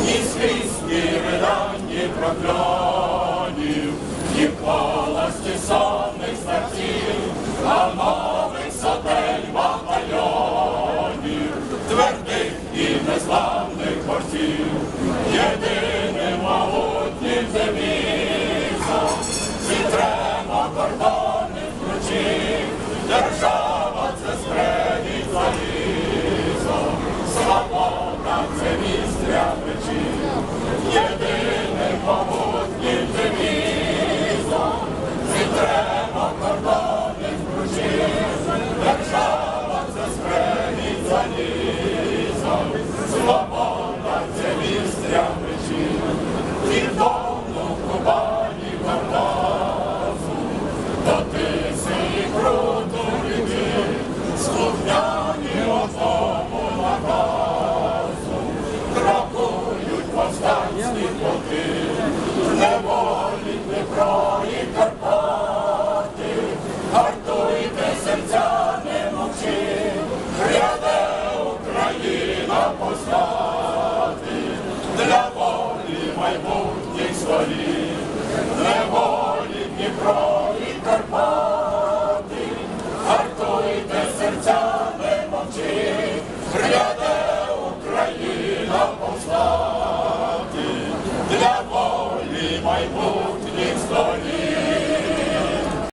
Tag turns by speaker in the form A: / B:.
A: Ні слізки видані проклянів, ні паласті сонних старців, а нових сотень батальйонів, твердих і незламних борців. Єдиних майбутніх славі, неволі Дніпро і Карпат.